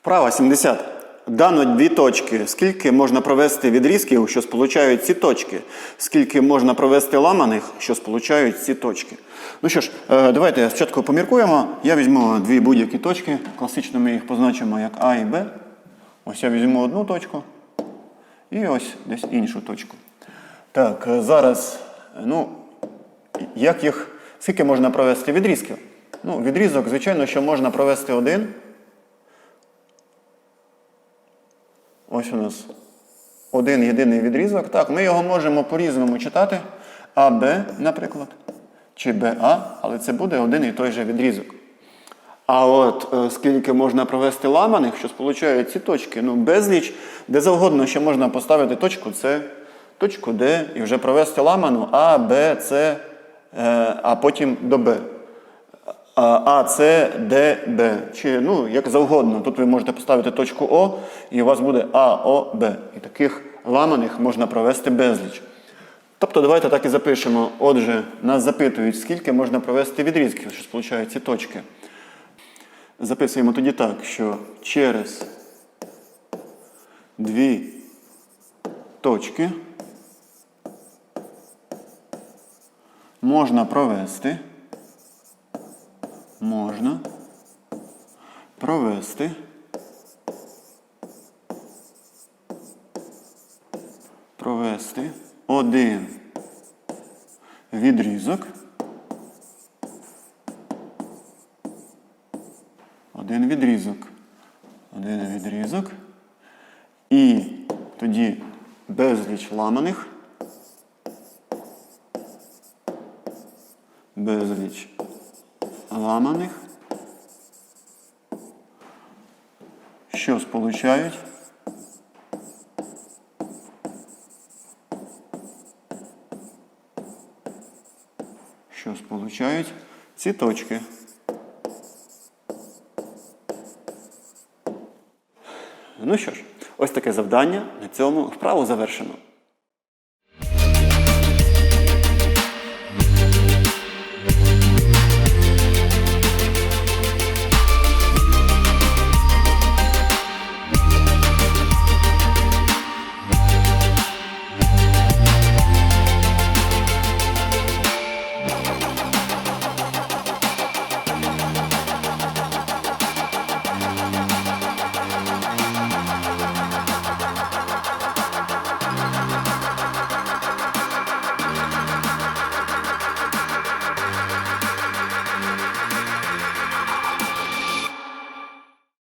Вправа 70. Дано дві точки. Скільки можна провести відрізків, що сполучають ці точки? Скільки можна провести ламаних, що сполучають ці точки? Ну що ж, е, давайте спочатку поміркуємо. Я візьму дві будь-які точки. Класично ми їх позначимо як А і Б. Ось я візьму одну точку і ось десь іншу точку. Так, е, зараз, е, ну, як їх, скільки можна провести відрізків? Ну, відрізок, звичайно, що можна провести один. Ось у нас один єдиний відрізок. Так, ми його можемо по-різному читати. АБ, наприклад, чи БА, але це буде один і той же відрізок. А от е, скільки можна провести ламаних, що сполучають ці точки, ну безліч, де завгодно ще можна поставити точку С, точку Д і вже провести ламану А, Б, С, е, а потім до Б. А, С, Д, Б. Чи ну, як завгодно. Тут ви можете поставити точку О, і у вас буде А, О, Б. І таких ламаних можна провести безліч. Тобто давайте так і запишемо. Отже, нас запитують, скільки можна провести відрізків, що сполучають ці точки. Записуємо тоді так, що через дві точки можна провести, можна провести провести один відрізок. Один відрізок. Один відрізок. І тоді безліч ламаних. Безліч ламаних. Що сполучають? Що сполучають ці точки. Ну що ж, ось таке завдання. На цьому вправу завершено.